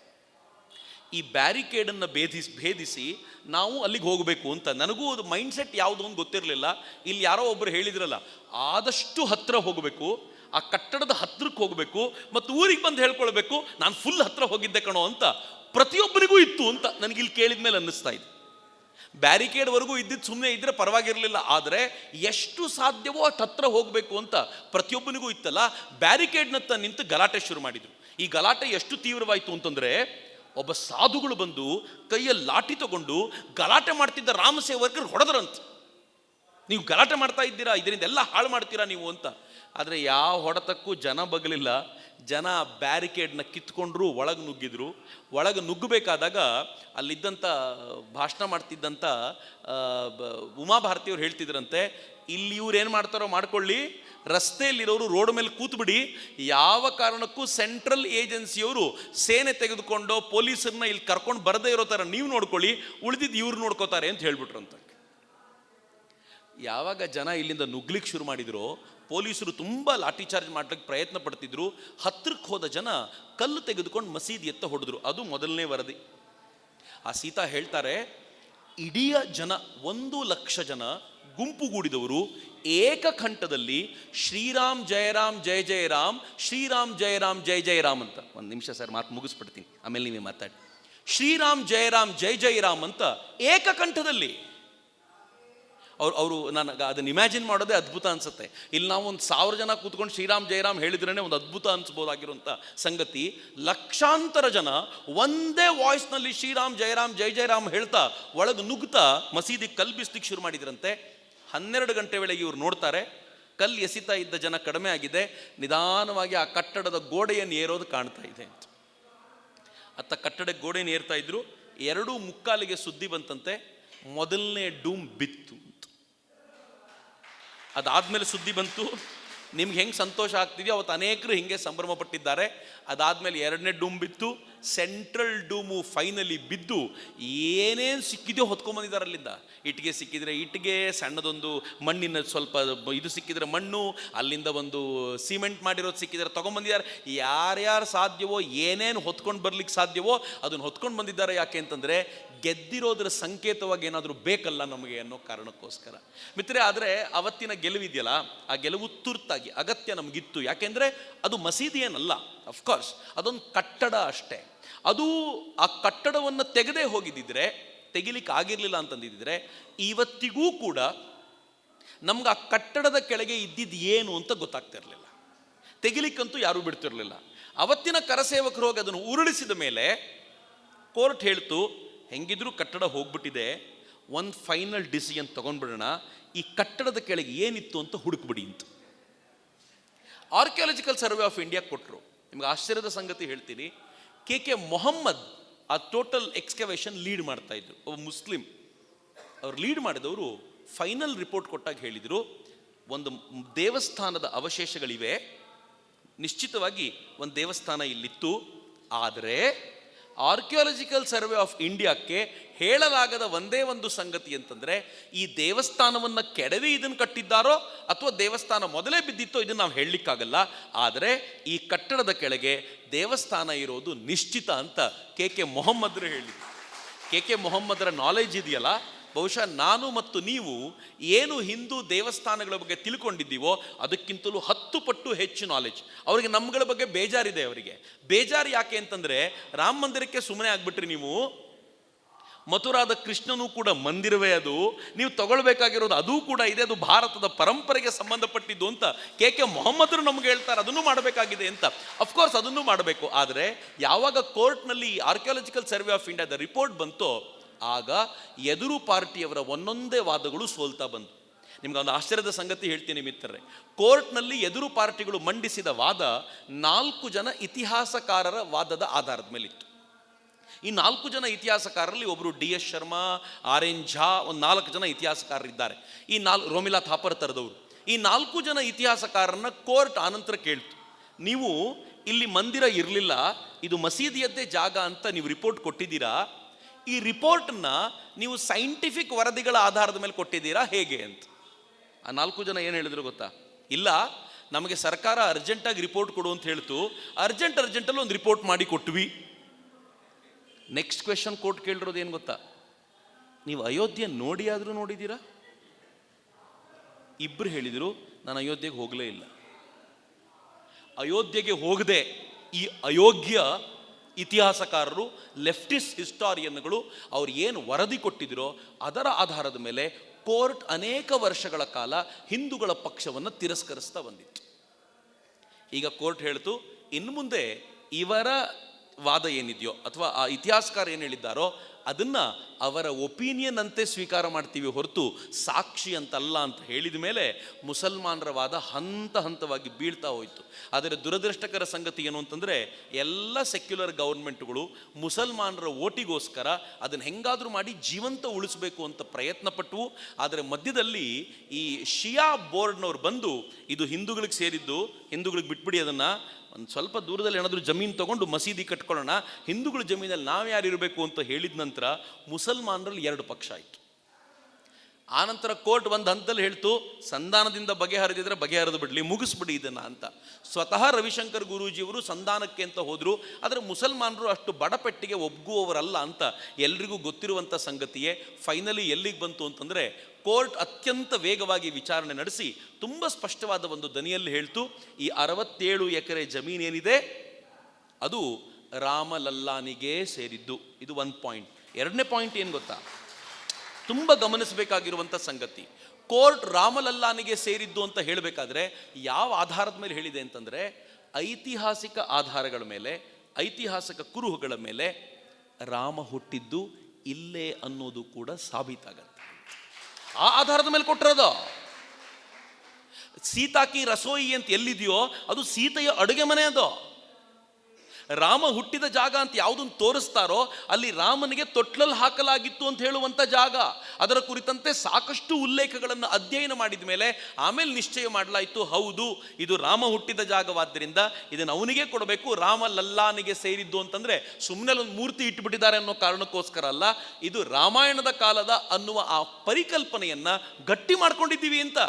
ಈ ಬ್ಯಾರಿಕೇಡನ್ನು ಭೇದಿಸ್, ಭೇದಿಸಿ ನಾವು ಅಲ್ಲಿಗೆ ಹೋಗಬೇಕು ಅಂತ. ನನಗೂ ಅದು ಮೈಂಡ್ ಸೆಟ್ ಯಾವುದು ಅಂತ ಗೊತ್ತಿರಲಿಲ್ಲ. ಇಲ್ಲಿ ಯಾರೋ ಒಬ್ಬರು ಹೇಳಿದ್ರಲ್ಲ, ಆದಷ್ಟು ಹತ್ತಿರ ಹೋಗಬೇಕು, ಆ ಕಟ್ಟಡದ ಹತ್ರಕ್ಕೆ ಹೋಗಬೇಕು, ಮತ್ತು ಊರಿಗೆ ಬಂದು ಹೇಳ್ಕೊಳ್ಬೇಕು, ನಾನು ಫುಲ್ ಹತ್ತಿರ ಹೋಗಿದ್ದೆ ಕಣೋ ಅಂತ ಪ್ರತಿಯೊಬ್ಬರಿಗೂ ಇತ್ತು ಅಂತ ನನಗೆ ಇಲ್ಲಿ ಕೇಳಿದ ಮೇಲೆ ಅನ್ನಿಸ್ತಾ ಇದೆ. ಬ್ಯಾರಿಕೇಡ್ವರೆಗೂ ಇದ್ದಿದ್ದು ಸುಮ್ಮನೆ ಇದ್ದರೆ ಪರವಾಗಿರಲಿಲ್ಲ, ಆದರೆ ಎಷ್ಟು ಸಾಧ್ಯವೋ ಅಷ್ಟು ಹತ್ರ ಹೋಗಬೇಕು ಅಂತ ಪ್ರತಿಯೊಬ್ಬನಿಗೂ ಇತ್ತಲ್ಲ, ಬ್ಯಾರಿಕೇಡ್ನತ್ತ ನಿಂತು ಗಲಾಟೆ ಶುರು ಮಾಡಿದ್ರು. ಈ ಗಲಾಟೆ ಎಷ್ಟು ತೀವ್ರವಾಯಿತು ಅಂತಂದ್ರೆ ಒಬ್ಬ ಸಾಧುಗಳು ಬಂದು ಕೈಯಲ್ಲಿ ಲಾಠಿ ತಗೊಂಡು ಗಲಾಟೆ ಮಾಡ್ತಿದ್ದ ರಾಮ ಸೇವರ್ಕರ್ ಹೊಡೆದ್ರಂತೆ. ನೀವು ಗಲಾಟೆ ಮಾಡ್ತಾ ಇದ್ದೀರಾ, ಇದರಿಂದ ಎಲ್ಲ ಹಾಳು ಮಾಡ್ತೀರಾ ನೀವು ಅಂತ. ಆದರೆ ಯಾವ ಹೊಡೆತಕ್ಕೂ ಜನ ಬಗಲಿಲ್ಲ. ಜನ ಬ್ಯಾರಿಕೇಡ್ನ ಕಿತ್ಕೊಂಡ್ರು ಒಳಗೆ ನುಗ್ಗಿದ್ರು. ಒಳಗೆ ನುಗ್ಗಬೇಕಾದಾಗ ಅಲ್ಲಿದ್ದಂಥ ಭಾಷಣ ಮಾಡ್ತಿದ್ದಂಥ ಉಮಾಭಾರತಿಯವ್ರು ಹೇಳ್ತಿದ್ರಂತೆ, ಇಲ್ಲಿ ಇವ್ರು ಏನು ಮಾಡ್ತಾರೋ ಮಾಡ್ಕೊಳ್ಳಿ, ರಸ್ತೆಯಲ್ಲಿರೋರು ರೋಡ್ ಮೇಲೆ ಕೂತ್ಬಿಡಿ. ಯಾವ ಕಾರಣಕ್ಕೂ ಸೆಂಟ್ರಲ್ ಏಜೆನ್ಸಿಯವರು ಸೇನೆ ತೆಗೆದುಕೊಂಡು ಪೊಲೀಸರನ್ನ ಇಲ್ಲಿ ಕರ್ಕೊಂಡು ಬರದೇ ಇರೋ ಥರ ನೀವು ನೋಡ್ಕೊಳ್ಳಿ ಉಳಿದಿದ್ದು ಇವ್ರು ನೋಡ್ಕೋತಾರೆ ಅಂತ ಹೇಳ್ಬಿಟ್ರಂತ. ಯಾವಾಗ ಜನ ಇಲ್ಲಿಂದ ನುಗ್ಲಿಕ್ಕೆ ಶುರು ಮಾಡಿದ್ರು ಪೊಲೀಸರು ತುಂಬ ಲಾಠಿ ಚಾರ್ಜ್ ಮಾಡ್ಲಿಕ್ಕೆ ಪ್ರಯತ್ನ ಪಡ್ತಿದ್ರು. ಹತ್ತಿರಕ್ಕೆ ಹೋದ ಜನ ಕಲ್ಲು ತೆಗೆದುಕೊಂಡು ಮಸೀದಿ ಎತ್ತ ಹೊಡೆದ್ರು. ಅದು ಮೊದಲನೇ ವರದಿ. ಆ ಸೀತಾ ಹೇಳ್ತಾರೆ, ಇಡೀ ಜನ, ಒಂದು ಲಕ್ಷ ಜನ ಗುಂಪುಗೂಡಿದವರು ಏಕಕಂಠದಲ್ಲಿ ಶ್ರೀರಾಮ್ ಜಯರಾಮ್ ಜಯ ಜಯರಾಮ್ ಶ್ರೀರಾಮ್ ಜಯರಾಮ್ ಜಯ ಜಯರಾಮ್ ಅಂತ. ಒಂದು ನಿಮಿಷ ಸರ್, ಮಾತು ಮುಗಿಸ್ಬಿಡ್ತೀನಿ. ಆಮೇಲೆ ನೀವೇ ಮಾತಾಡಿ. ಶ್ರೀರಾಮ್ ಜಯರಾಮ್ ಜಯ ಜಯರಾಮ್ ಅಂತ ಏಕಕಂಠದಲ್ಲಿ ಅವ್ರು, ಅವರು ನನಗೆ ಅದನ್ನ ಇಮ್ಯಾಜಿನ್ ಮಾಡೋದೇ ಅದ್ಭುತ ಅನ್ಸುತ್ತೆ. ಇಲ್ಲಿ ನಾವು ಒಂದು ಸಾವಿರ ಜನ ಕೂತ್ಕೊಂಡು ಶ್ರೀರಾಮ್, ಜಯರಾಮ್ ಹೇಳಿದ್ರೇ ಒಂದು ಅದ್ಭುತ ಅನಿಸ್ಬೋದಾಗಿರುವಂಥ ಸಂಗತಿ. ಲಕ್ಷಾಂತರ ಜನ ಒಂದೇ ವಾಯ್ಸ್ನಲ್ಲಿ ಶ್ರೀರಾಮ್, ಜಯರಾಮ್ ಜಯ ಜಯರಾಮ್ ಹೇಳ್ತಾ, ಒಳಗೆ ನುಗ್ತಾ ಮಸೀದಿ ಕಲ್ಬಿಸ್ಲಿಕ್ಕೆ ಶುರು ಮಾಡಿದ್ರಂತೆ. ಹನ್ನೆರಡು ಗಂಟೆ ವೇಳೆಗೆ ಇವ್ರು ನೋಡ್ತಾರೆ, ಕಲ್ಲು ಎಸಿತಾ ಇದ್ದ ಜನ ಕಡಿಮೆ ಆಗಿದೆ, ನಿಧಾನವಾಗಿ ಆ ಕಟ್ಟಡದ ಗೋಡೆಯನ್ನು ಏರೋದು ಕಾಣ್ತಾ ಇದೆ ಅಂತ. ಅತ್ತ ಕಟ್ಟಡ ಗೋಡೆಯನ್ನು ಏರ್ತಾ ಇದ್ರು, ಎರಡೂ ಮುಕ್ಕಾಲಿಗೆ ಸುದ್ದಿ ಬಂತಂತೆ, ಮೊದಲನೇ ಡೂಮ್ ಬಿತ್ತು. ಅದಾದ್ಮೇಲೆ ಸುದ್ದಿ ಬಂತು. ನಿಮ್ಗೆ ಹೆಂಗೆ ಸಂತೋಷ ಆಗ್ತಿದೆಯೋ ಅವತ್ತು ಅನೇಕರು ಹಿಂಗೆ ಸಂಭ್ರಮಪಟ್ಟಿದ್ದಾರೆ. ಅದಾದಮೇಲೆ ಎರಡನೇ ಡೂಮ್ ಬಿತ್ತು. ಸೆಂಟ್ರಲ್ ಡೂಮು ಫೈನಲಿ ಬಿದ್ದು ಏನೇನು ಸಿಕ್ಕಿದೆಯೋ ಹೊತ್ಕೊಂಬಂದಿದ್ದಾರೆ ಅಲ್ಲಿಂದ. ಇಟ್ಟಿಗೆ ಸಿಕ್ಕಿದ್ರೆ ಇಟ್ಟಿಗೆ ಸಣ್ಣದೊಂದು ಮಣ್ಣಿನ ಸ್ವಲ್ಪ ಇದು ಸಿಕ್ಕಿದ್ರೆ ಮಣ್ಣು, ಅಲ್ಲಿಂದ ಒಂದು ಸಿಮೆಂಟ್ ಮಾಡಿರೋದು ಸಿಕ್ಕಿದ್ರೆ ತೊಗೊಂಬಂದಿದ್ದಾರೆ ಯಾರ್ಯಾರು ಸಾಧ್ಯವೋ, ಏನೇನು ಹೊತ್ಕೊಂಡು ಬರ್ಲಿಕ್ಕೆ ಸಾಧ್ಯವೋ ಅದನ್ನು ಹೊತ್ಕೊಂಡು ಬಂದಿದ್ದಾರೆ ಯಾಕೆ ಅಂತಂದರೆ ಗೆದ್ದಿರೋದ್ರ ಸಂಕೇತವಾಗಿ ಏನಾದರೂ ಬೇಕಲ್ಲ ನಮಗೆ ಅನ್ನೋ ಕಾರಣಕ್ಕೋಸ್ಕರ. ಮಿತ್ರೆ ಆದರೆ ಅವತ್ತಿನ ಗೆಲುವಿದೆಯಲ್ಲ, ಆ ಗೆಲುವು ತುರ್ತಾಗಿ, ಅಗತ್ಯ ನಮಗಿತ್ತು. ಯಾಕೆಂದರೆ ಅದು ಮಸೀದಿ ಏನಲ್ಲ. ಅಫ್ಕೋರ್ಸ್ ಅದೊಂದು ಕಟ್ಟಡ ಅಷ್ಟೇ. ಅದು ಆ ಕಟ್ಟಡವನ್ನು ತೆಗೆದೇ ಹೋಗಿದ್ದಿದ್ರೆ, ತೆಗಿಲಿಕ್ಕೆ ಆಗಿರಲಿಲ್ಲ ಅಂತಂದಿದ್ದರೆ ಇವತ್ತಿಗೂ ಕೂಡ ನಮ್ಗೆ ಆ ಕಟ್ಟಡದ ಕೆಳಗೆ ಇದ್ದಿದ್ದು ಏನು ಅಂತ ಗೊತ್ತಾಗ್ತಿರಲಿಲ್ಲ. ತೆಗಿಲಿಕ್ಕಂತೂ ಯಾರೂ ಬಿಡ್ತಿರಲಿಲ್ಲ. ಅವತ್ತಿನ ಕರಸೇವಕರು ಹೋಗಿ ಅದನ್ನು ಉರುಳಿಸಿದ ಮೇಲೆ ಕೋರ್ಟ್ ಹೇಳ್ತು, ಹೆಂಗಿದ್ರೂ ಕಟ್ಟಡ ಹೋಗ್ಬಿಟ್ಟಿದೆ, ಒಂದು ಫೈನಲ್ ಡಿಸಿಷನ್ ತೊಗೊಂಡ್ಬಿಡೋಣ, ಈ ಕಟ್ಟಡದ ಕೆಳಗೆ ಏನಿತ್ತು ಅಂತ ಹುಡುಕ್ಬಿಡಿ ಅಂತ. ಆರ್ಕಿಯಾಲಜಿಕಲ್ ಸರ್ವೆ ಆಫ್ ಇಂಡಿಯಾ ಕೊಟ್ಟರು ನಿಮ್ಗೆ ಆಶ್ಚರ್ಯದ ಸಂಗತಿ ಹೇಳ್ತೀನಿ. ಕೆ ಕೆ ಮೊಹಮ್ಮದ್ ಆ ಟೋಟಲ್ ಎಕ್ಸ್ಕವೇಷನ್ ಲೀಡ್ ಮಾಡ್ತಾ ಇದ್ರು. ಒಬ್ಬ ಮುಸ್ಲಿಂ. ಅವ್ರು ಲೀಡ್ ಮಾಡಿದವರು ಫೈನಲ್ ರಿಪೋರ್ಟ್ ಕೊಟ್ಟಾಗ ಹೇಳಿದರು, ಒಂದು ದೇವಸ್ಥಾನದ ಅವಶೇಷಗಳಿವೆ. ನಿಶ್ಚಿತವಾಗಿ ಒಂದು ದೇವಸ್ಥಾನ ಇಲ್ಲಿತ್ತು. ಆದರೆ ಆರ್ಕಿಯಾಲಜಿಕಲ್ ಸರ್ವೆ ಆಫ್ ಇಂಡಿಯಾಕ್ಕೆ ಹೇಳಲಾಗದ ಒಂದೇ ಒಂದು ಸಂಗತಿ ಅಂತಂದ್ರೆ, ಈ ದೇವಸ್ಥಾನವನ್ನು ಕೆಡವಿ ಇದನ್ನು ಕಟ್ಟಿದ್ದಾರೋ ಅಥವಾ ದೇವಸ್ಥಾನ ಮೊದಲೇ ಬಿದ್ದಿತ್ತೋ ಇದನ್ನು ನಾವು ಹೇಳಲಿಕ್ಕಾಗಲ್ಲ. ಆದರೆ ಈ ಕಟ್ಟಡದ ಕೆಳಗೆ ದೇವಸ್ಥಾನ ಇರೋದು ನಿಶ್ಚಿತ ಅಂತ ಕೆ ಕೆ ಮೊಹಮ್ಮದ್ರು ಹೇಳಿದ್ರು. ಕೆ ಕೆ ಮೊಹಮ್ಮದ್ರ ನಾಲೆಜ್ ಇದೆಯಲ್ಲ? ಬಹುಶಃ ನಾನು ಮತ್ತು ನೀವು ಏನು ಹಿಂದೂ ದೇವಸ್ಥಾನಗಳ ಬಗ್ಗೆ ತಿಳ್ಕೊಂಡಿದ್ದೀವೋ ಅದಕ್ಕಿಂತಲೂ ಹತ್ತು ಪಟ್ಟು ಹೆಚ್ಚು ನಾಲೆಜ್ ಅವರಿಗೆ ನಮ್ಗಳ ಬಗ್ಗೆ ಬೇಜಾರಿದೆ ಅವರಿಗೆ. ಬೇಜಾರು ಯಾಕೆ ಅಂತಂದರೆ, ರಾಮ ಮಂದಿರಕ್ಕೆ ಸುಮ್ಮನೆ ಆಗ್ಬಿಟ್ರಿ ನೀವು. ಮಥುರಾದ ಕೃಷ್ಣನೂ ಕೂಡ ಮಂದಿರವೇ ಅದು. ನೀವು ತಗೊಳ್ಬೇಕಾಗಿರೋದು ಅದು ಕೂಡ ಇದೆ. ಅದು ಭಾರತದ ಪರಂಪರೆಗೆ ಸಂಬಂಧಪಟ್ಟಿದ್ದು ಅಂತ ಕೆ ಕೆ ಮೊಹಮ್ಮದ್ರು ನಮ್ಗೆ ಹೇಳ್ತಾರೆ. ಅದನ್ನು ಮಾಡಬೇಕಾಗಿದೆ ಅಂತ. ಅಫ್ಕೋರ್ಸ್ ಅದನ್ನು ಮಾಡಬೇಕು. ಆದರೆ ಯಾವಾಗ ಕೋರ್ಟ್ನಲ್ಲಿ ಆರ್ಕಿಯಾಲಜಿಕಲ್ ಸರ್ವೆ ಆಫ್ ಇಂಡಿಯಾದ ರಿಪೋರ್ಟ್ ಬಂತೋ, ಆಗ ಎದುರು ಪಾರ್ಟಿಯವರ ಒಂದೊಂದೇ ವಾದಗಳು ಸೋಲ್ತಾ ಬಂತು. ನಿಮ್ಗೆ ಒಂದು ಆಶ್ಚರ್ಯದ ಸಂಗತಿ ಹೇಳ್ತೀನಿ ಮಿತ್ರರೇ. ಕೋರ್ಟ್ನಲ್ಲಿ ಎದುರು ಪಾರ್ಟಿಗಳು ಮಂಡಿಸಿದ ವಾದ ನಾಲ್ಕು ಜನ ಇತಿಹಾಸಕಾರರ ವಾದದ ಆಧಾರದ ಮೇಲಿತ್ತು. ಈ ನಾಲ್ಕು ಜನ ಇತಿಹಾಸಕಾರರಲ್ಲಿ ಒಬ್ಬರು D S Sharma, R N Jha, ಒಂದು ನಾಲ್ಕು ಜನ ಇತಿಹಾಸಕಾರರಿದ್ದಾರೆ. ಈ ನಾಲ್, ರೋಮಿಲಾ ಥಾಪರ್ ತರದವರು ಈ ನಾಲ್ಕು ಜನ ಇತಿಹಾಸಕಾರರನ್ನ ಕೋರ್ಟ್ ಆನಂತರ ಕೇಳ್ತು. ನೀವು ಇಲ್ಲಿ ಮಂದಿರ ಇರಲಿಲ್ಲ, ಇದು ಮಸೀದಿಯದ್ದೇ ಜಾಗ ಅಂತ ನೀವು ರಿಪೋರ್ಟ್ ಕೊಟ್ಟಿದ್ದೀರಾ? ಈ ರಿಪೋರ್ಟ್ನ ನೀವು ಸೈಂಟಿಫಿಕ್ ವರದಿಗಳ ಆಧಾರದ ಮೇಲೆ ಕೊಟ್ಟಿದ್ದೀರಾ? ಹೇಗೆ ಅಂತ. ಆ ನಾಲ್ಕು ಜನ ಏನು ಹೇಳಿದ್ರು ಗೊತ್ತಾ? ಇಲ್ಲ, ನಮಗೆ ಸರ್ಕಾರ ಅರ್ಜೆಂಟಾಗಿ ರಿಪೋರ್ಟ್ ಕೊಡು ಅಂತ ಹೇಳ್ತು. ಅರ್ಜೆಂಟ್ ಅರ್ಜೆಂಟಲ್ಲಿ ಒಂದು ರಿಪೋರ್ಟ್ ಮಾಡಿ ಕೊಟ್ವಿ. ನೆಕ್ಸ್ಟ್ ಕ್ವೆಶನ್ ಕೋರ್ಟ್ ಕೇಳಿರೋದು ಏನು ಗೊತ್ತಾ? ನೀವು ಅಯೋಧ್ಯೆ ನೋಡಿ ಆದರೂ ನೋಡಿದ್ದೀರಾ ಇಬ್ಬರು ಹೇಳಿದರು, ನಾನು ಅಯೋಧ್ಯೆಗೆ ಹೋಗಲೇ ಇಲ್ಲ. ಅಯೋಧ್ಯೆಗೆ ಹೋಗದೆ ಈ ಅಯೋಗ್ಯ ಇತಿಹಾಸಕಾರರು ಲೆಫ್ಟಿಸ್ ಹಿಸ್ಟಾರಿಯನ್ಗಳು ಅವ್ರು ಏನು ವರದಿ ಕೊಟ್ಟಿದ್ರೋ, ಅದರ ಆಧಾರದ ಮೇಲೆ ಕೋರ್ಟ್ ಅನೇಕ ವರ್ಷಗಳ ಕಾಲ ಹಿಂದೂಗಳ ಪಕ್ಷವನ್ನು ತಿರಸ್ಕರಿಸ್ತಾ ಬಂದಿತ್ತು. ಈಗ ಕೋರ್ಟ್ ಹೇಳ್ತು, ಇನ್ನು ಮುಂದೆ ಇವರ ವಾದ ಏನಿದೆಯೋ ಅಥವಾ ಆ ಇತಿಹಾಸಕಾರ ಏನು ಹೇಳಿದ್ದಾರೋ ಅದನ್ನು ಅವರ ಒಪಿನಿಯನ್ ಅಂತೆ ಸ್ವೀಕಾರ ಮಾಡ್ತೀವಿ ಹೊರತು ಸಾಕ್ಷಿ ಅಂತಲ್ಲ ಅಂತ ಹೇಳಿದ ಮೇಲೆ ಮುಸಲ್ಮಾನರ ವಾದ ಹಂತ ಹಂತವಾಗಿ ಬೀಳ್ತಾ ಹೋಯಿತು. ಆದರೆ ದುರದೃಷ್ಟಕರ ಸಂಗತಿ ಏನು ಅಂತಂದರೆ ಎಲ್ಲ ಸೆಕ್ಯುಲರ್ ಗೌರ್ಮೆಂಟ್ಗಳು ಮುಸಲ್ಮಾನರ ಓಟಿಗೋಸ್ಕರ ಅದನ್ನು ಹೆಂಗಾದರೂ ಮಾಡಿ ಜೀವಂತ ಉಳಿಸಬೇಕು ಅಂತ ಪ್ರಯತ್ನ ಪಟ್ಟವು ಆದರೆ ಮಧ್ಯದಲ್ಲಿ ಈ ಶಿಯಾ ಬೋರ್ಡ್ನವ್ರು ಬಂದು ಇದು ಹಿಂದೂಗಳಿಗೆ ಸೇರಿದ್ದು ಹಿಂದೂಗಳಿಗೆ ಬಿಟ್ಬಿಡಿ ಅದನ್ನು. ಒಂದು ಸ್ವಲ್ಪ ದೂರದಲ್ಲಿ ಏನಾದರೂ ಜಮೀನು ತಗೊಂಡು ಮಸೀದಿ ಕಟ್ಕೊಳ್ಳೋಣ, ಹಿಂದೂಗಳ ಜಮೀನಲ್ಲಿ ನಾವು ಯಾರು ಇರಬೇಕು ಅಂತ ಹೇಳಿದ ನಂತರ ಮುಸಲ್ಮಾನರಲ್ಲಿ ಎರಡು ಪಕ್ಷ ಆಯಿತು. ಆನಂತರ ಕೋರ್ಟ್ ಒಂದು ಹಂತದಲ್ಲಿ ಹೇಳ್ತು, ಸಂಧಾನದಿಂದ ಬಗೆಹರಿದಿದ್ರೆ ಬಗೆಹರಿದು ಬಿಡಲಿ, ಮುಗಿಸ್ಬಿಡಿ ಇದನ್ನ ಅಂತ. ಸ್ವತಃ ರವಿಶಂಕರ್ ಗುರೂಜಿಯವರು ಸಂಧಾನಕ್ಕೆ ಅಂತ ಹೋದ್ರು, ಆದರೆ ಮುಸಲ್ಮಾನರು ಅಷ್ಟು ಬಡಪೆಟ್ಟಿಗೆ ಒಗ್ಗುವವರಲ್ಲ ಅಂತ ಎಲ್ರಿಗೂ ಗೊತ್ತಿರುವಂಥ ಸಂಗತಿಯೇ, ಫೈನಲಿ ಎಲ್ಲಿಗೆ ಬಂತು ಅಂತಂದರೆ, ಕೋರ್ಟ್ ಅತ್ಯಂತ ವೇಗವಾಗಿ ವಿಚಾರಣೆ ನಡೆಸಿ, ತುಂಬ ಸ್ಪಷ್ಟವಾದ ಒಂದು ದನಿಯಲ್ಲಿ ಹೇಳ್ತು, ಈ ಅರವತ್ತೇಳು ಎಕರೆ ಜಮೀನೇನಿದೆ ಅದು ರಾಮಲಲ್ಲಾನಿಗೆ ಸೇರಿದ್ದು. ಇದು ಒಂದು ಪಾಯಿಂಟ್ ಎರಡನೇ ಪಾಯಿಂಟ್ ಏನು ಗೊತ್ತಾ? ತುಂಬ ಗಮನಿಸಬೇಕಾಗಿರುವಂಥ ಸಂಗತಿ. ಕೋರ್ಟ್ ರಾಮಲಲ್ಲಾನಿಗೆ ಸೇರಿದ್ದು ಅಂತ ಹೇಳಬೇಕಾದ್ರೆ ಯಾವ ಆಧಾರದ ಮೇಲೆ ಹೇಳಿದೆ ಅಂತಂದರೆ ಐತಿಹಾಸಿಕ ಆಧಾರಗಳ ಮೇಲೆ, ಐತಿಹಾಸಿಕ ಕುರುಹುಗಳ ಮೇಲೆ ರಾಮ ಹುಟ್ಟಿದ್ದು ಇಲ್ಲೇ ಅನ್ನೋದು ಕೂಡ ಸಾಬೀತಾಗತ್ತೆ. ಆ ಆಧಾರದ ಮೇಲೆ ಕೊಟ್ಟಿರೋದು. ಸೀತಾಕಿ ರಸೋಯಿ ಅಂತ ಎಲ್ಲಿದೆಯೋ ಅದು ಸೀತೆಯ ಅಡುಗೆ ಮನೆ ಅದು. ರಾಮ ಹುಟ್ಟಿದ ಜಾಗ ಅಂತ ಯಾವುದನ್ನು ತೋರಿಸ್ತಾರೋ ಅಲ್ಲಿ ರಾಮನಿಗೆ ತೊಟ್ಲಲ್ಲಿ ಹಾಕಲಾಗಿತ್ತು ಅಂತ ಹೇಳುವಂಥ ಜಾಗ. ಅದರ ಕುರಿತಂತೆ ಸಾಕಷ್ಟು ಉಲ್ಲೇಖಗಳನ್ನು ಅಧ್ಯಯನ ಮಾಡಿದ ಮೇಲೆ ಆಮೇಲೆ ನಿಶ್ಚಯ ಮಾಡಲಾಯಿತು, ಹೌದು, ಇದು ರಾಮ ಹುಟ್ಟಿದ ಜಾಗವಾದ್ದರಿಂದ ಇದನ್ನು ಅವನಿಗೆ ಕೊಡಬೇಕು, ರಾಮ ಲಲ್ಲಾನಿಗೆ ಸೇರಿದ್ದು ಅಂತಂದರೆ ಸುಮ್ಮನೆ ಒಂದು ಮೂರ್ತಿ ಇಟ್ಟುಬಿಟ್ಟಿದ್ದಾರೆ ಅನ್ನೋ ಕಾರಣಕ್ಕೋಸ್ಕರ ಅಲ್ಲ, ಇದು ರಾಮಾಯಣದ ಕಾಲದ ಅನ್ನುವ ಆ ಪರಿಕಲ್ಪನೆಯನ್ನು ಗಟ್ಟಿ ಮಾಡ್ಕೊಂಡಿದ್ದೀವಿ ಅಂತ.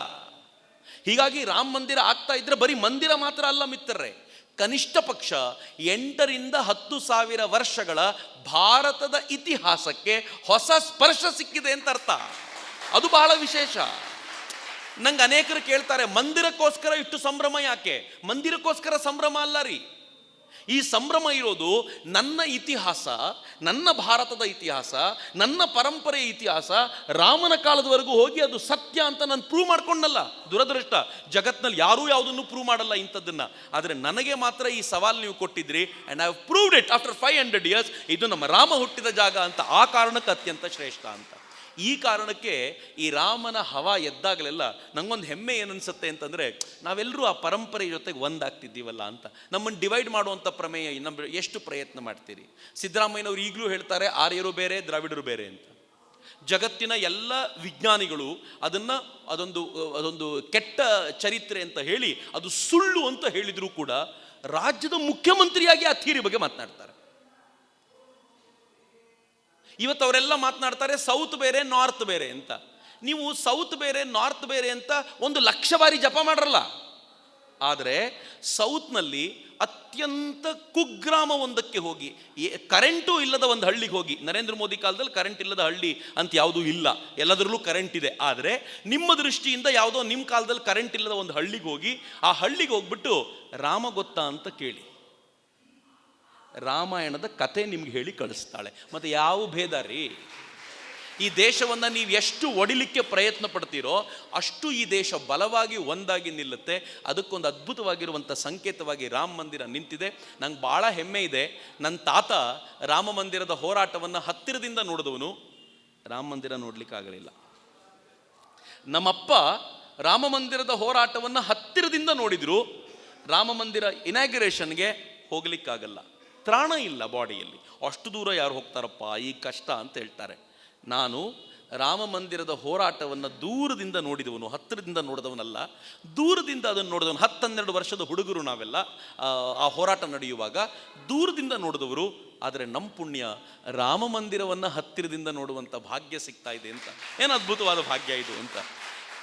ಹೀಗಾಗಿ ರಾಮ ಮಂದಿರ ಆಗ್ತಾ ಇದ್ರೆ ಬರೀ ಮಂದಿರ ಮಾತ್ರ ಅಲ್ಲ ಮಿತ್ರರೇ ಕನಿಷ್ಠ ಪಕ್ಷ ಎಂಟರಿಂದ ಹತ್ತು ಸಾವಿರ ವರ್ಷಗಳ ಭಾರತದ ಇತಿಹಾಸಕ್ಕೆ ಹೊಸ ಸ್ಪರ್ಶ ಸಿಕ್ಕಿದೆ ಅಂತ ಅರ್ಥ. ಅದು ಬಹಳ ವಿಶೇಷ. ನಂಗೆ ಅನೇಕರು ಕೇಳ್ತಾರೆ, ಮಂದಿರಕ್ಕೋಸ್ಕರ ಇಷ್ಟು ಸಂಭ್ರಮ ಯಾಕೆ? ಮಂದಿರಕ್ಕೋಸ್ಕರ ಸಂಭ್ರಮ ಅಲ್ಲ ರೀ. ಈ ಸಂಭ್ರಮ ಇರೋದು ನನ್ನ ಇತಿಹಾಸ, ನನ್ನ ಭಾರತದ ಇತಿಹಾಸ, ನನ್ನ ಪರಂಪರೆಯ ಇತಿಹಾಸ, ರಾಮನ ಕಾಲದವರೆಗೂ ಹೋಗಿ ಅದು ಸತ್ಯ ಅಂತ ನಾನು ಪ್ರೂವ್ ಮಾಡ್ಕೊಂಡಲ್ಲ. ದುರದೃಷ್ಟ, ಜಗತ್ನಲ್ಲಿ ಯಾರೂ ಯಾವುದನ್ನು ಪ್ರೂವ್ ಮಾಡಲ್ಲ ಇಂಥದ್ದನ್ನು. ಆದರೆ ನನಗೆ ಮಾತ್ರ ಈ ಸವಾಲು ನೀವು ಕೊಟ್ಟಿದ್ರಿ and I have proved it after five hundred years ಇದು ನಮ್ಮ ರಾಮ ಹುಟ್ಟಿದ ಜಾಗ ಅಂತ ಆ ಕಾರಣಕ್ಕೆ ಅತ್ಯಂತ ಶ್ರೇಷ್ಠ ಅಂತ. ಈ ಕಾರಣಕ್ಕೆ ಈ ರಾಮನ ಹವ ಎದ್ದಾಗಲೆಲ್ಲ ನಂಗೊಂದು ಹೆಮ್ಮೆ ಏನನ್ಸುತ್ತೆ ಅಂತಂದರೆ ನಾವೆಲ್ಲರೂ ಆ ಪರಂಪರೆ ಜೊತೆಗೆ ಒಂದಾಗ್ತಿದ್ದೀವಲ್ಲ ಅಂತ. ನಮ್ಮನ್ನು ಡಿವೈಡ್ ಮಾಡುವಂಥ ಪ್ರಮೇಯ ನಮ್ಮ ಎಷ್ಟು ಪ್ರಯತ್ನ ಮಾಡ್ತೀರಿ? ಸಿದ್ದರಾಮಯ್ಯನವರು ಈಗಲೂ ಹೇಳ್ತಾರೆ, ಆರ್ಯರು ಬೇರೆ, ದ್ರಾವಿಡರು ಬೇರೆ ಅಂತ. ಜಗತ್ತಿನ ಎಲ್ಲ ವಿಜ್ಞಾನಿಗಳು ಅದನ್ನು ಅದೊಂದು ಅದೊಂದು ಕೆಟ್ಟ ಚರಿತ್ರೆ ಅಂತ ಹೇಳಿ, ಅದು ಸುಳ್ಳು ಅಂತ ಹೇಳಿದರೂ ಕೂಡ ರಾಜ್ಯದ ಮುಖ್ಯಮಂತ್ರಿಯಾಗಿ ಆ ಥೀರಿ ಬಗ್ಗೆ ಮಾತನಾಡ್ತಾರೆ. ಇವತ್ತು ಅವರೆಲ್ಲ ಮಾತನಾಡ್ತಾರೆ, ಸೌತ್ ಬೇರೆ, ನಾರ್ತ್ ಬೇರೆ ಅಂತ. ನೀವು ಸೌತ್ ಬೇರೆ, ನಾರ್ತ್ ಬೇರೆ ಅಂತ ಒಂದು ಲಕ್ಷ ಬಾರಿ ಜಪ ಮಾಡ್ರಲ್ಲ. ಆದರೆ ಸೌತ್ನಲ್ಲಿ ಅತ್ಯಂತ ಕುಗ್ರಾಮ ಒಂದಕ್ಕೆ ಹೋಗಿ ಕರೆಂಟು ಇಲ್ಲದ ಒಂದು ಹಳ್ಳಿಗೆ ಹೋಗಿ. ನರೇಂದ್ರ ಮೋದಿ ಕಾಲದಲ್ಲಿ ಕರೆಂಟ್ ಇಲ್ಲದ ಹಳ್ಳಿ ಅಂತ ಯಾವುದೂ ಇಲ್ಲ. ಎಲ್ಲದರಲ್ಲೂ ಕರೆಂಟ್ ಇದೆ. ಆದರೆ ನಿಮ್ಮ ದೃಷ್ಟಿಯಿಂದ ಯಾವುದೋ ನಿಮ್ಮ ಕಾಲದಲ್ಲಿ ಕರೆಂಟ್ ಇಲ್ಲದ ಒಂದು ಹಳ್ಳಿಗೆ ಹೋಗಿ, ಆ ಹಳ್ಳಿಗೆ ಹೋಗ್ಬಿಟ್ಟು ರಾಮ ಗೊತ್ತಾ ಅಂತ ಕೇಳಿ. ರಾಮಾಯಣದ ಕತೆ ನಿಮ್ಗೆ ಹೇಳಿ ಕಳಿಸ್ತಾಳೆ. ಮತ್ತು ಯಾವ ಭೇದ ರೀ? ಈ ದೇಶವನ್ನು ನೀವು ಎಷ್ಟು ಒಡಿಲಿಕ್ಕೆ ಪ್ರಯತ್ನ ಪಡ್ತೀರೋ ಅಷ್ಟು ಈ ದೇಶ ಬಲವಾಗಿ ಒಂದಾಗಿ ನಿಲ್ಲುತ್ತೆ. ಅದಕ್ಕೊಂದು ಅದ್ಭುತವಾಗಿರುವಂಥ ಸಂಕೇತವಾಗಿ ರಾಮ ಮಂದಿರ ನಿಂತಿದೆ. ನಂಗೆ ಭಾಳ ಹೆಮ್ಮೆ ಇದೆ. ನನ್ನ ತಾತ ರಾಮ ಮಂದಿರದ ಹೋರಾಟವನ್ನು ಹತ್ತಿರದಿಂದ ನೋಡಿದವನು. ರಾಮ ಮಂದಿರ ನೋಡ್ಲಿಕ್ಕಾಗಲಿಲ್ಲ ನಮ್ಮಪ್ಪ ರಾಮ ಮಂದಿರದ ಹೋರಾಟವನ್ನು ಹತ್ತಿರದಿಂದ ನೋಡಿದ್ರು. ರಾಮ ಮಂದಿರ ಇನಾಗ್ಯುರೇಷನ್ಗೆ ಹೋಗ್ಲಿಕ್ಕಾಗಲ್ಲ. ತ್ರಾಣ ಇಲ್ಲ ಬಾಡಿಯಲ್ಲಿ. ಅಷ್ಟು ದೂರ ಯಾರು ಹೋಗ್ತಾರಪ್ಪ? ಈ ಕಷ್ಟ ಅಂತ ಹೇಳ್ತಾರೆ. ನಾನು ರಾಮ ಮಂದಿರದ ಹೋರಾಟವನ್ನು ದೂರದಿಂದ ನೋಡಿದವನು ಹತ್ತಿರದಿಂದ ನೋಡಿದವನಲ್ಲ. ದೂರದಿಂದ ಅದನ್ನು ನೋಡಿದವನು. ಹತ್ತನ್ನೆರಡು ವರ್ಷದ ಹುಡುಗರು ನಾವೆಲ್ಲ ಆ, ಹೋರಾಟ ನಡೆಯುವಾಗ ದೂರದಿಂದ ನೋಡಿದವರು ಆದರೆ ನಮ್ಮ ಪುಣ್ಯ ರಾಮ ಮಂದಿರವನ್ನು ಹತ್ತಿರದಿಂದ ನೋಡುವಂಥ ಭಾಗ್ಯ ಸಿಗ್ತಾ ಇದೆ ಅಂತ. ಏನು ಅದ್ಭುತವಾದ ಭಾಗ್ಯ ಇದು ಅಂತ.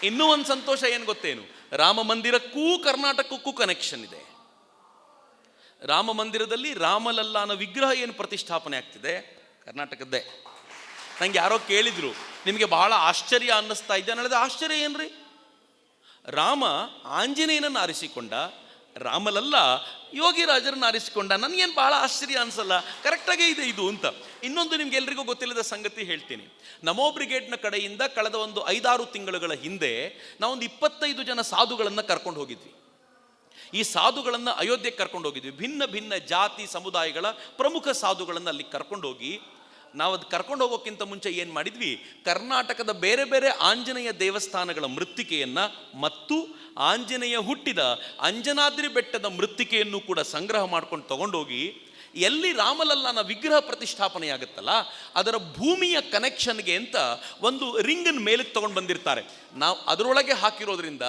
ಇನ್ನೂ ಒಂದು ಸಂತೋಷ ಏನು ಗೊತ್ತೇನು? ರಾಮ ಮಂದಿರಕ್ಕೂ ಕರ್ನಾಟಕಕ್ಕೂ ಕನೆಕ್ಷನ್ ಇದೆ. ರಾಮ ಮಂದಿರದಲ್ಲಿ ರಾಮಲಲ್ಲಾನ ವಿಗ್ರಹ ಏನು ಪ್ರತಿಷ್ಠಾಪನೆ ಆಗ್ತಿದೆ? ಕರ್ನಾಟಕದ್ದೇ. ನಂಗೆ ಯಾರೋ ಕೇಳಿದ್ರು, ನಿಮಗೆ ಬಹಳ ಆಶ್ಚರ್ಯ ಅನ್ನಿಸ್ತಾ ಇದೆ. ಅನ್ನೋದು ಆಶ್ಚರ್ಯ ಏನ್ರಿ? ರಾಮ ಆಂಜನೇಯನನ್ನು ಆರಿಸಿಕೊಂಡ, ರಾಮಲಲ್ಲ ಯೋಗಿರಾಜರನ್ನ ಆರಿಸಿಕೊಂಡ. ನನಗೇನು ಬಹಳ ಆಶ್ಚರ್ಯ ಅನಿಸಲ್ಲ. ಕರೆಕ್ಟಾಗೇ ಇದೆ ಇದು ಅಂತ. ಇನ್ನೊಂದು ನಿಮ್ಗೆ ಎಲ್ರಿಗೂ ಗೊತ್ತಿಲ್ಲದ ಸಂಗತಿ ಹೇಳ್ತೀನಿ. ನಮೋ ಬ್ರಿಗೇಡ್ನ ಕಡೆಯಿಂದ ಕಳೆದ ಒಂದು ಐದಾರು ತಿಂಗಳುಗಳ ಹಿಂದೆ ನಾವೊಂದು ಇಪ್ಪತ್ತೈದು ಜನ ಸಾಧುಗಳನ್ನು ಕರ್ಕೊಂಡು ಹೋಗಿದ್ವಿ. ಈ ಸಾಧುಗಳನ್ನು ಅಯೋಧ್ಯೆಗೆ ಕರ್ಕೊಂಡು ಹೋಗಿದ್ವಿ. ಭಿನ್ನ ಭಿನ್ನ ಜಾತಿ ಸಮುದಾಯಗಳ ಪ್ರಮುಖ ಸಾಧುಗಳನ್ನು ಅಲ್ಲಿ ಕರ್ಕೊಂಡೋಗಿ ನಾವು ಅದು ಕರ್ಕೊಂಡು ಹೋಗೋಕ್ಕಿಂತ ಮುಂಚೆ ಏನು ಮಾಡಿದ್ವಿ? ಕರ್ನಾಟಕದ ಬೇರೆ ಬೇರೆ ಆಂಜನೇಯ ದೇವಸ್ಥಾನಗಳ ಮೃತ್ತಿಕೆಯನ್ನು ಮತ್ತು ಆಂಜನೇಯ ಹುಟ್ಟಿದ ಅಂಜನಾದ್ರಿ ಬೆಟ್ಟದ ಮೃತ್ತಿಕೆಯನ್ನು ಕೂಡ ಸಂಗ್ರಹ ಮಾಡ್ಕೊಂಡು ತಗೊಂಡೋಗಿ, ಎಲ್ಲಿ ರಾಮಲಲ್ಲನ ವಿಗ್ರಹ ಪ್ರತಿಷ್ಠಾಪನೆ ಆಗುತ್ತಲ್ಲ ಅದರ ಭೂಮಿಯ ಕನೆಕ್ಷನ್ಗೆ ಅಂತ ಒಂದು ರಿಂಗನ್ನು ಮೇಲಕ್ಕೆ ತಗೊಂಡು ಬಂದಿರ್ತಾರೆ. ನಾವು ಅದರೊಳಗೆ ಹಾಕಿರೋದ್ರಿಂದ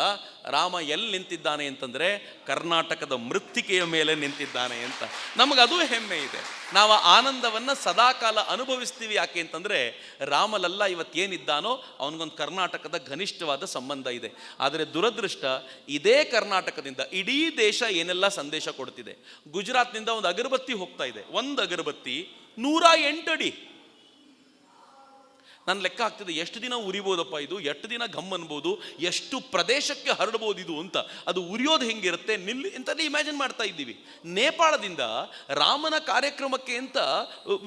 ರಾಮ ಎಲ್ಲಿ ನಿಂತಿದ್ದಾನೆ ಅಂತಂದರೆ ಕರ್ನಾಟಕದ ಮೃತ್ತಿಕೆಯ ಮೇಲೆ ನಿಂತಿದ್ದಾನೆ ಅಂತ. ನಮಗದು ಹೆಮ್ಮೆ ಇದೆ. ನಾವು ಆನಂದವನ್ನು ಸದಾಕಾಲ ಅನುಭವಿಸ್ತೀವಿ ಯಾಕೆ ಅಂತಂದರೆ ರಾಮಲಲ್ಲ ಇವತ್ತೇನಿದ್ದಾನೋ ಅವನಿಗೊಂದು ಕರ್ನಾಟಕದ ಘನಿಷ್ಠವಾದ ಸಂಬಂಧ ಇದೆ. ಆದರೆ ದುರದೃಷ್ಟ ಇದೇ ಕರ್ನಾಟಕದಿಂದ ಇಡೀ ದೇಶ ಏನೆಲ್ಲ ಸಂದೇಶ ಕೊಡ್ತಿದೆ. ಗುಜರಾತ್ನಿಂದ ಒಂದು ಅಗರಬತ್ತಿ ಹೋಗ್ತಾ ಇದೆ. ಒಂದು ಅಗರಬತ್ತಿ ನೂರ ಎಂಟಡಿ ನಾನು ಲೆಕ್ಕ ಆಗ್ತದೆ, ಎಷ್ಟು ದಿನ ಉರಿಬೋದಪ್ಪ ಇದು? ಎಷ್ಟು ದಿನ ಘಮ್ ಅನ್ಬೋದು? ಎಷ್ಟು ಪ್ರದೇಶಕ್ಕೆ ಹರಡ್ಬೋದು ಇದು ಅಂತ? ಅದು ಉರಿಯೋದು ಹೆಂಗಿರುತ್ತೆ? ನಿಲ್ಲಿ ಅಂತಲೇ ಇಮ್ಯಾಜಿನ್ ಮಾಡ್ತಾ ಇದ್ದೀವಿ. ನೇಪಾಳದಿಂದ ರಾಮನ ಕಾರ್ಯಕ್ರಮಕ್ಕೆ ಅಂತ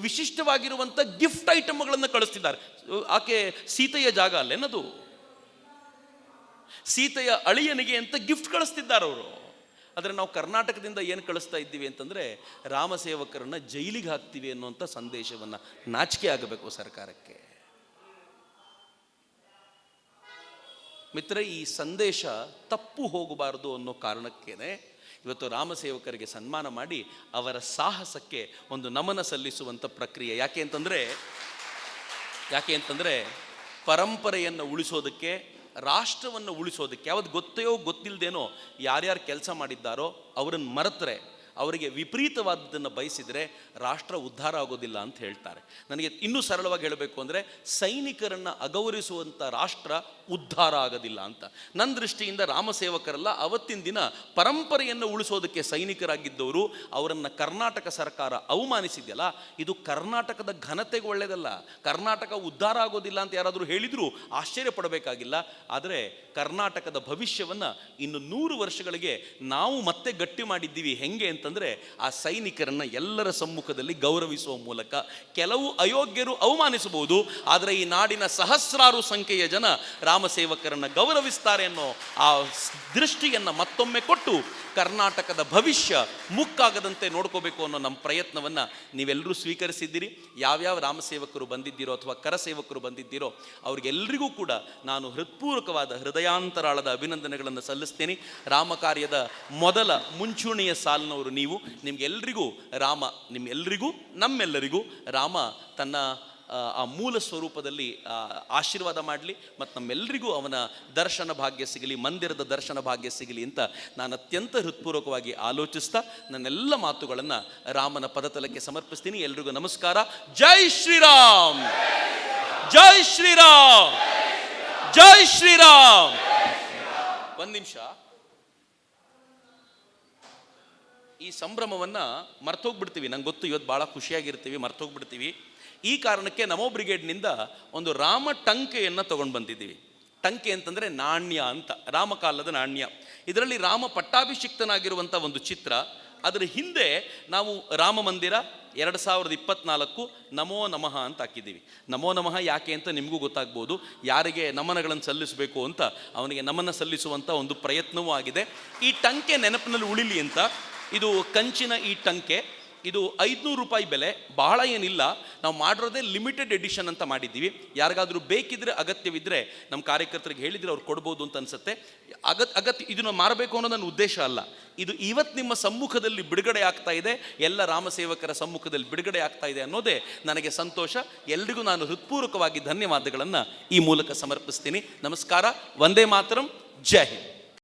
ವಿಶಿಷ್ಟವಾಗಿರುವಂಥ ಗಿಫ್ಟ್ ಐಟಮ್ಗಳನ್ನು ಕಳಿಸ್ತಿದ್ದಾರೆ. ಆಕೆ ಸೀತೆಯ ಜಾಗ ಅಲ್ಲೇನದು? ಸೀತೆಯ ಅಳಿಯನಿಗೆ ಅಂತ ಗಿಫ್ಟ್ ಕಳಿಸ್ತಿದ್ದಾರೆ ಅವರು. ಆದರೆ ನಾವು ಕರ್ನಾಟಕದಿಂದ ಏನು ಕಳಿಸ್ತಾ ಇದ್ದೀವಿ ಅಂತಂದರೆ ರಾಮ ಸೇವಕರನ್ನ ಜೈಲಿಗೆ ಹಾಕ್ತೀವಿ ಅನ್ನುವಂಥ ಸಂದೇಶವನ್ನು ನಾಚಿಕೆ ಆಗಬೇಕು ಸರ್ಕಾರಕ್ಕೆ. ಮಿತ್ರ ಈ ಸಂದೇಶ ತಪ್ಪು ಹೋಗಬಾರದು ಅನ್ನೋ ಕಾರಣಕ್ಕೇನೆ ಇವತ್ತು ರಾಮಸೇವಕರಿಗೆ ಸನ್ಮಾನ ಮಾಡಿ ಅವರ ಸಾಹಸಕ್ಕೆ ಒಂದು ನಮನ ಸಲ್ಲಿಸುವಂಥ ಪ್ರಕ್ರಿಯೆ. ಯಾಕೆ ಅಂತಂದರೆ ಯಾಕೆ ಅಂತಂದರೆ ಪರಂಪರೆಯನ್ನು ಉಳಿಸೋದಕ್ಕೆ, ರಾಷ್ಟ್ರವನ್ನು ಉಳಿಸೋದಕ್ಕೆ ಯಾವ್ದು ಗೊತ್ತೆಯೋ ಗೊತ್ತಿಲ್ಲದೇನೋ ಯಾರ್ಯಾರು ಕೆಲಸ ಮಾಡಿದ್ದಾರೋ ಅವರನ್ನು ಮರೆತರೆ ಅವರಿಗೆ ವಿಪರೀತವಾದದ್ದನ್ನು ಬಯಸಿದರೆ ರಾಷ್ಟ್ರ ಉದ್ಧಾರ ಆಗೋದಿಲ್ಲ ಅಂತ ಹೇಳ್ತಾರೆ. ನನಗೆ ಇನ್ನೂ ಸರಳವಾಗಿ ಹೇಳಬೇಕು ಅಂದರೆ ಸೈನಿಕರನ್ನು ಅಗೌರಿಸುವಂಥ ರಾಷ್ಟ್ರ ಉದ್ಧಾರ ಆಗೋದಿಲ್ಲ ಅಂತ. ನನ್ನ ದೃಷ್ಟಿಯಿಂದ ರಾಮಸೇವಕರೆಲ್ಲ, ಅವತ್ತಿನ ದಿನ ಪರಂಪರೆಯನ್ನು ಉಳಿಸೋದಕ್ಕೆ ಸೈನಿಕರಾಗಿದ್ದವರು ಅವರನ್ನು ಕರ್ನಾಟಕ ಸರ್ಕಾರ ಅವಮಾನಿಸಿದೆಯಲ್ಲ, ಇದು ಕರ್ನಾಟಕದ ಘನತೆಗೆ ಒಳ್ಳೆಯದಲ್ಲ ಕರ್ನಾಟಕ ಉದ್ಧಾರ ಆಗೋದಿಲ್ಲ ಅಂತ ಯಾರಾದರೂ ಹೇಳಿದರೂ ಆಶ್ಚರ್ಯ ಪಡಬೇಕಾಗಿಲ್ಲ. ಆದರೆ ಕರ್ನಾಟಕದ ಭವಿಷ್ಯವನ್ನು ಇನ್ನು ನೂರು ವರ್ಷಗಳಿಗೆ ನಾವು ಮತ್ತೆ ಗಟ್ಟಿ ಮಾಡಿದ್ದೀವಿ. ಹೆಂಗೆ ಅಂತಂದರೆ ಆ ಸೈನಿಕರನ್ನು ಎಲ್ಲರ ಸಮ್ಮುಖದಲ್ಲಿ ಗೌರವಿಸುವ ಮೂಲಕ ಕೆಲವು ಅಯೋಗ್ಯರು ಅವಮಾನಿಸಬಹುದು, ಆದರೆ ಈ ನಾಡಿನ ಸಹಸ್ರಾರು ಸಂಖ್ಯೆಯ ಜನ ರಾಮ ರಾಮಸೇವಕರನ್ನು ಗೌರವಿಸ್ತಾರೆ ಅನ್ನೋ ಆ ದೃಷ್ಟಿಯನ್ನು ಮತ್ತೊಮ್ಮೆ ಕೊಟ್ಟು ಕರ್ನಾಟಕದ ಭವಿಷ್ಯ ಮುಕ್ಕಾಗದಂತೆ ನೋಡ್ಕೋಬೇಕು ಅನ್ನೋ ನಮ್ಮ ಪ್ರಯತ್ನವನ್ನು ನೀವೆಲ್ಲರೂ ಸ್ವೀಕರಿಸಿದ್ದೀರಿ. ಯಾವ್ಯಾವ ರಾಮಸೇವಕರು ಬಂದಿದ್ದೀರೋ ಅಥವಾ ಕರ ಸೇವಕರು ಬಂದಿದ್ದೀರೋ ಅವ್ರಿಗೆಲ್ಲರಿಗೂ ಕೂಡ ನಾನು ಹೃತ್ಪೂರ್ವಕವಾದ ಹೃದಯಾಂತರಾಳದ ಅಭಿನಂದನೆಗಳನ್ನು ಸಲ್ಲಿಸ್ತೇನೆ. ರಾಮ ಕಾರ್ಯದ ಮೊದಲ ಮುಂಚೂಣಿಯ ಸಾಲಿನವರು ನೀವು ನಿಮಗೆಲ್ರಿಗೂ ರಾಮ ನಿಮ್ಮೆಲ್ಲರಿಗೂ ನಮ್ಮೆಲ್ಲರಿಗೂ ರಾಮ ತನ್ನ, ಆ ಮೂಲ ಸ್ವರೂಪದಲ್ಲಿ ಆಶೀರ್ವಾದ ಮಾಡಲಿ ಮತ್ತು ನಮ್ಮೆಲ್ಲರಿಗೂ ಅವನ ದರ್ಶನ ಭಾಗ್ಯ ಸಿಗಲಿ, ಮಂದಿರದ ದರ್ಶನ ಭಾಗ್ಯ ಸಿಗಲಿ ಅಂತ ನಾನು ಅತ್ಯಂತ ಹೃತ್ಪೂರ್ವಕವಾಗಿ ಆಲೋಚಿಸ್ತಾ ನನ್ನೆಲ್ಲ ಮಾತುಗಳನ್ನು ರಾಮನ ಪದತಲಕ್ಕೆ ಸಮರ್ಪಿಸ್ತೀನಿ. ಎಲ್ರಿಗೂ ನಮಸ್ಕಾರ. ಜೈ ಶ್ರೀರಾಮ್! ಜೈ ಶ್ರೀರಾಮ್! ಜೈ ಶ್ರೀರಾಮ್! ಒಂದು ನಿಮಿಷ. ಈ ಸಂಭ್ರಮವನ್ನು ಮರ್ತೋಗ್ಬಿಡ್ತೀವಿ. ನಂಗೆ ಗೊತ್ತು ಇವತ್ತು ಭಾಳ ಖುಷಿಯಾಗಿರ್ತೀವಿ, ಮರ್ತೋಗ್ಬಿಡ್ತೀವಿ. ಈ ಕಾರಣಕ್ಕೆ ನಮೋ ಬ್ರಿಗೇಡ್ನಿಂದ ಒಂದು ರಾಮ ಟಂಕೆಯನ್ನು ತೊಗೊಂಡು ಬಂದಿದ್ದೀವಿ. ಟಂಕೆ ಅಂತಂದರೆ ನಾಣ್ಯ ಅಂತ ರಾಮಕಾಲದ ನಾಣ್ಯ. ಇದರಲ್ಲಿ ರಾಮ ಪಟ್ಟಾಭಿಷಿಕ್ತನಾಗಿರುವಂಥ ಒಂದು ಚಿತ್ರ. ಅದರ ಹಿಂದೆ ನಾವು ರಾಮ ಮಂದಿರ ಎರಡು ಸಾವಿರದ ಇಪ್ಪತ್ನಾಲ್ಕು ನಮೋ ನಮಃ ಅಂತ ಹಾಕಿದ್ದೀವಿ. ನಮೋ ನಮಃ ಯಾಕೆ ಅಂತ ನಿಮಗೂ ಗೊತ್ತಾಗ್ಬೋದು. ಯಾರಿಗೆ ನಮನಗಳನ್ನು ಸಲ್ಲಿಸಬೇಕು ಅಂತ, ಅವನಿಗೆ ನಮನ ಸಲ್ಲಿಸುವಂಥ ಒಂದು ಪ್ರಯತ್ನವೂ ಆಗಿದೆ. ಈ ಟಂಕೆ ನೆನಪಿನಲ್ಲಿ ಉಳಿಲಿ ಅಂತ ಇದು ಕಂಚಿನ ಈ ಟಂಕೆ, ಇದು ಐದುನೂರು ರೂಪಾಯಿ ಬೆಲೆ, ಬಹಳ ಏನಿಲ್ಲ. ನಾವು ಮಾಡಿರೋದೇ ಲಿಮಿಟೆಡ್ ಎಡಿಷನ್ ಅಂತ ಮಾಡಿದ್ದೀವಿ. ಯಾರಿಗಾದರೂ ಬೇಕಿದ್ರೆ ಅಗತ್ಯವಿದ್ದರೆ ನಮ್ಮ ಕಾರ್ಯಕರ್ತರಿಗೆ ಹೇಳಿದರೆ ಅವ್ರು ಕೊಡ್ಬೋದು ಅಂತ ಅನ್ಸುತ್ತೆ. ಅಗತ್, ಅಗತ್ಯ ಇದನ್ನು ಮಾರಬೇಕು ಅನ್ನೋ ನನ್ನ ಉದ್ದೇಶ ಅಲ್ಲ. ಇದು ಇವತ್ತು ನಿಮ್ಮ ಸಮ್ಮುಖದಲ್ಲಿ ಬಿಡುಗಡೆ ಆಗ್ತಾ ಇದೆ, ಎಲ್ಲ ರಾಮಸೇವಕರ ಸಮ್ಮುಖದಲ್ಲಿ ಬಿಡುಗಡೆ ಆಗ್ತಾ ಇದೆ ಅನ್ನೋದೇ ನನಗೆ ಸಂತೋಷ. ಎಲ್ರಿಗೂ ನಾನು ಹೃತ್ಪೂರ್ವಕವಾಗಿ ಧನ್ಯವಾದಗಳನ್ನು ಈ ಮೂಲಕ ಸಮರ್ಪಿಸ್ತೀನಿ. ನಮಸ್ಕಾರ, ವಂದೇ ಮಾತರಂ, ಜೈ ಹಿಂದ್.